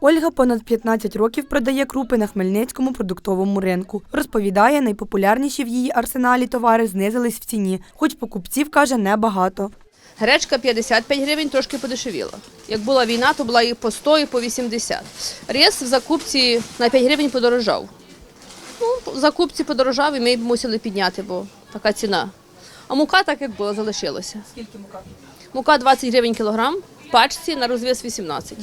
Ольга понад 15 років продає крупи на Хмельницькому продуктовому ринку. Розповідає, найпопулярніші в її арсеналі товари знизились в ціні, хоч покупців каже небагато. Гречка 55 гривень трошки подешевіла. Як була війна, то була і по 100, і по 80. Рис в закупці на 5 гривень подорожав. Ну, в закупці подорожав і ми мусили підняти, бо така ціна. А мука так як була, залишилася. Скільки мука? Мука 20 гривень кілограм, в пачці на розвес 18.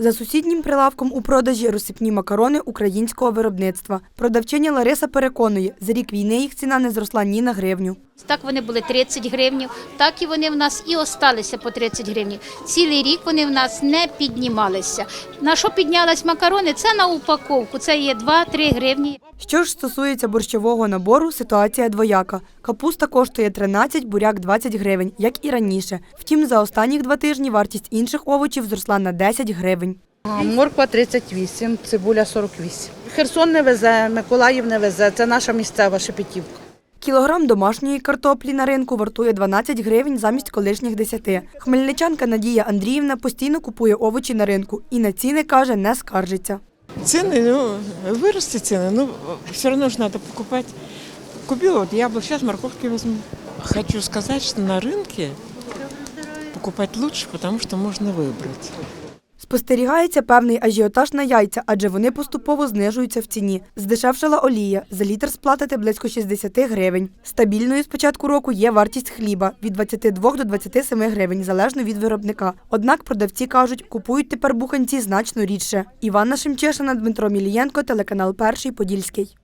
За сусіднім прилавком у продажі розсипні макарони українського виробництва. Продавчиня Лариса переконує, за рік війни їх ціна не зросла ні на гривню. Так вони були 30 гривнів, так і вони в нас і осталися по 30 гривень. Цілий рік вони в нас не піднімалися. На що піднялись макарони? Це на упаковку. Це є 2-3 гривні. Що ж стосується борщового набору, ситуація двояка. Капуста коштує 13, буряк 20 гривень, як і раніше. Втім, за останніх два тижні вартість інших овочів зросла на 10 гривень. Морква 38, цибуля 48. Херсон не везе, Миколаїв не везе. Це наша місцева шепетівка. Кілограм домашньої картоплі на ринку вартує 12 гривень замість колишніх 10. Хмельничанка Надія Андріївна постійно купує овочі на ринку і на ціни, каже, не скаржиться. Цены, ну, выросли цены, но все равно же надо покупать. Купила вот яблок, сейчас морковки возьму. Хочу сказать, что на рынке покупать лучше, потому что можно выбрать. Спостерігається певний ажіотаж на яйця, адже вони поступово знижуються в ціні. Здешевшала олія. За літр сплатити близько 60 гривень. Стабільною з початку року є вартість хліба від 22 до 27 гривень, залежно від виробника. Однак продавці кажуть, купують тепер буханці значно рідше. Іванна Шемчешина, Дмитро Мілієнко, телеканал Перший Подільський.